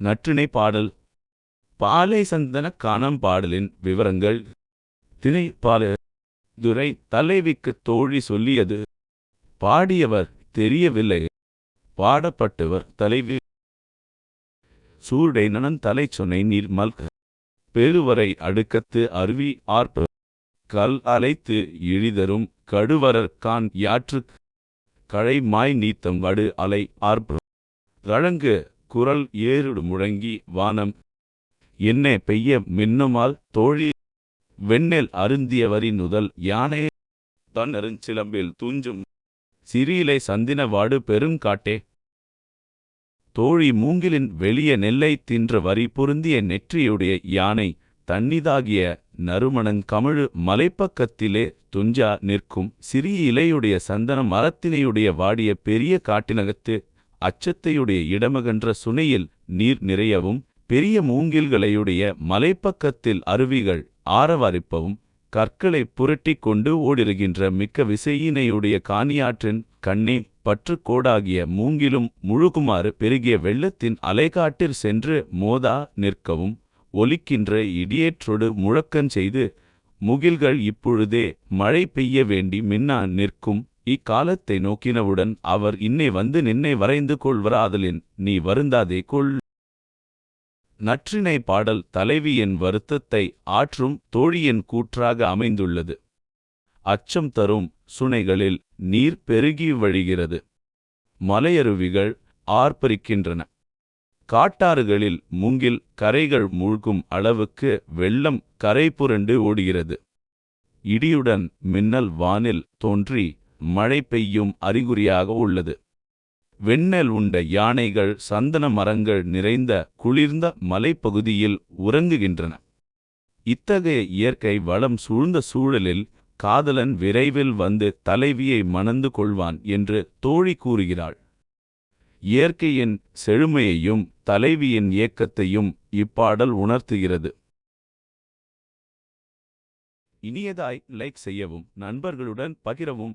நற்றிணை பாடல். பாலை சந்தன காணம் பாடலின் விவரங்கள். திணை பால துரை தலைவிக்குத் தோழி சொல்லியது. பாடியவர் தெரியவில்லை. பாடப்பட்டவர் தலைவி. சூடை நனன் தலை சொன்னை நீர் மல்க. பெருவரை அடுக்கத்து அருவி ஆர்ப்ப. கல் அலைத்து இழிதரும் கடுவரர் கான் யாற்று கழை மாய் நீத்தம் வடு அலை ஆர்ப்பு. ரழங்கு குரல் ஏறுடு முழங்கி வானம் என்ன பெய்ய மின்னுமால் தோழி வெண்ணெல் அருந்தியவரி நுதல் யானே தன்னருஞ்சிலம்பில் தூஞ்சும் சிறியிலை சந்தின வாடு பெருங்காட்டே தோழி மூங்கிலின் வெளிய நெல்லை தின்ற வரி பொருந்திய நெற்றியுடைய யானை தன்னிதாகிய நறுமணங் கமிழு மலைப்பக்கத்திலே துஞ்சா நிற்கும் சிறிய இலையுடைய சந்தன மரத்தினையுடைய வாடிய பெரிய காட்டினகத்து அச்சத்தையுடைய இடமகன்ற சுனையில் நீர் நிறையவும் பெரிய மூங்கில்களையுடைய மலைப்பக்கத்தில் அருவிகள் ஆரவாரிப்பவும் கற்களை புரட்டிக் கொண்டு ஓடிருகின்ற மிக்க விசையினையுடைய காணியாற்றின் கண்ணே பற்றுக்கோடாகிய மூங்கிலும் முழுகுமாறு பெருகிய வெள்ளத்தின் அலைகாட்டிற் சென்று மோதா நிற்கவும் ஒலிக்கின்ற இடியேற்றொடு முழக்கஞ் செய்து முகில்கள் இப்பொழுதே மழை பெய்ய வேண்டி மின்னா நிற்கும். இக்காலத்தை நோக்கினவுடன் அவர் இன்னே வந்து நின்னை வரைந்து கொள்வராதலின் நீ வருந்தாதே கொள். நற்றினை பாடல் தலைவியின் வருத்தத்தை ஆற்றும் தோழியின் கூற்றாக அமைந்துள்ளது. அச்சம் தரும் சுனைகளில் நீர் பெருகி வழிகிறது. மலையருவிகள் ஆர்ப்பரிக்கின்றன. காட்டாறுகளில் மூங்கில் கரைகள் மூழ்கும் அளவுக்கு வெள்ளம் கரை புரண்டு ஓடுகிறது. இடியுடன் மின்னல் வானில் தோன்றி மழை பெய்யும் அறிகுறியாக உள்ளது. வெண்ணெல் உண்ட யானைகள் சந்தன மரங்கள் நிறைந்த குளிர்ந்த மலைப்பகுதியில் உறங்குகின்றன. இத்தகைய இயற்கை வளம் சூழ்ந்த சூழலில் காதலன் விரைவில் வந்து தலைவியை மணந்து கொள்வான் என்று தோழி கூறுகிறாள். இயற்கையின் செழுமையையும் தலைவியின் ஏக்கத்தையும் இப்பாடல் உணர்த்துகிறது. இனியதாய் லைக் செய்யவும் நண்பர்களுடன் பகிரவும்